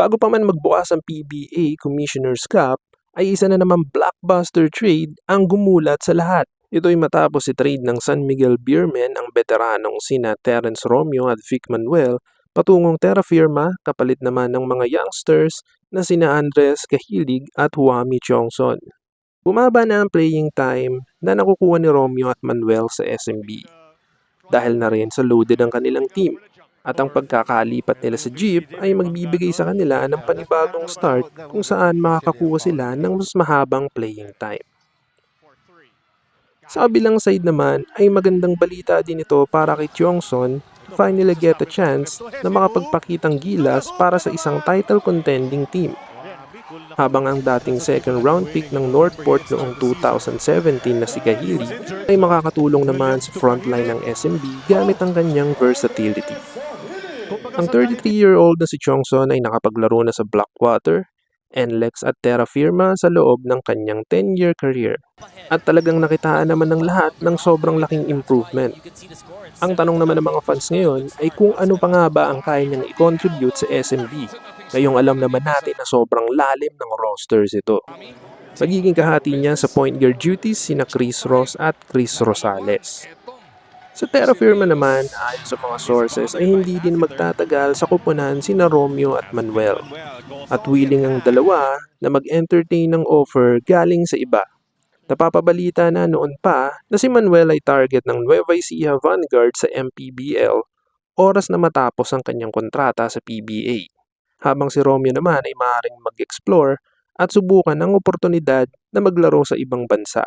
Bago pa man magbukas ang PBA Commissioner's Cup, ay isa na naman blockbuster trade ang gumulat sa lahat. Ito'y matapos si trade ng San Miguel Beermen ang veteranong sina Terence Romeo at Vic Manuel patungong Terra Firma kapalit naman ng mga youngsters na sina Andres Cahilig at Huami Chongson. Bumaba na ang playing time na nakukuha ni Romeo at Manuel sa SMB dahil na rin sa loaded ang kanilang team at ang pagkakalipat nila sa jeep ay magbibigay sa kanila ng panibagong start kung saan makakakuha sila ng mas mahabang playing time. Sa kabilang side naman ay magandang balita din ito para kay Chongson to finally get a chance na makapagpakitang gilas para sa isang title contending team. Habang ang dating second round pick ng Northport noong 2017 na si Kahili ay makakatulong naman sa frontline ng SMB gamit ang kanyang versatility. Ang 33-year-old na si Chongson ay nakapaglaro na sa Blackwater, NLEX at Terra Firma sa loob ng kanyang 10-year career. At talagang nakitaan naman ng lahat ng sobrang laking improvement. Ang tanong naman ng mga fans ngayon ay kung ano pa nga ba ang kaya niyang i-contribute sa SMB. Ngayong alam naman natin na sobrang lalim ng rosters ito. Magiging kahati niya sa point guard duties sina Chris Ross at Chris Rosales. Sa Terra Firma naman, ayon sa mga sources ay hindi din magtatagal sa kupunan sina Romeo at Manuel. At willing ang dalawa na mag-entertain ng offer galing sa iba. Napapabalita na noon pa na si Manuel ay target ng Nueva Ecija Vanguard sa MPBL oras na matapos ang kanyang kontrata sa PBA. Habang si Romeo naman ay maaaring mag-explore at subukan ang oportunidad na maglaro sa ibang bansa.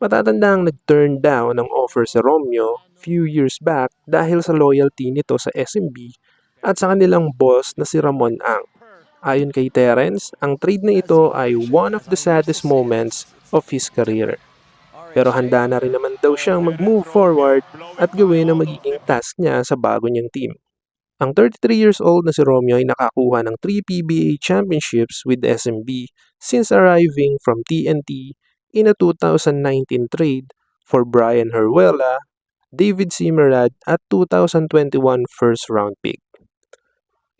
Matatandang nag-turn down ang offer si Romeo few years back dahil sa loyalty nito sa SMB at sa kanilang boss na si Ramon Ang. Ayon kay Terence, ang trade na ito ay one of the saddest moments of his career. Pero handa na rin naman daw siyang mag-move forward at gawin ang magiging task niya sa bago niyang team. Ang 33 years old na si Romeo ay nakakuha ng 3 PBA championships with SMB since arriving from TNT in a 2019 trade for Brian Herwella, David Simerad at 2021 first round pick.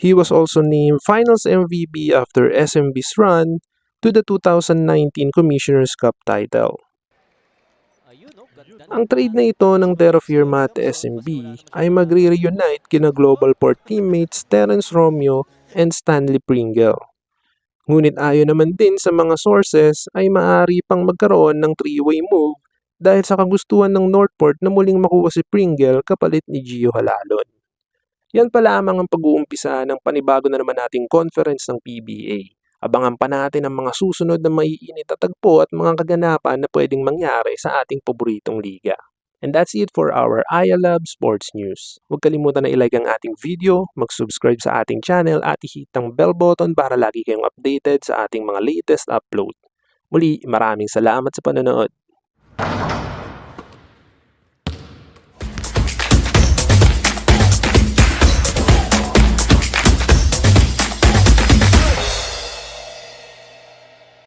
He was also named Finals MVP after SMB's run to the 2019 Commissioner's Cup title. Ang trade na ito ng Terra at SMB ay magre-reunite kina Global Port teammates Terence Romeo and Stanley Pringle. Ngunit ayon naman din sa mga sources ay maaari pang magkaroon ng three-way move dahil sa kagustuhan ng Northport na muling makuha si Pringle kapalit ni Gio Halalon. Yan pa lamang ang pag-uumpisa ng panibago na naman nating conference ng PBA. Abangan pa natin ang mga susunod na maiinit at tagpo at mga kaganapan na pwedeng mangyari sa ating paboritong liga. And that's it for our IALAB Sports News. Huwag kalimutan na ilike ang ating video, mag-subscribe sa ating channel at i-hit ang bell button para lagi kayong updated sa ating mga latest upload. Muli, maraming salamat sa panonood.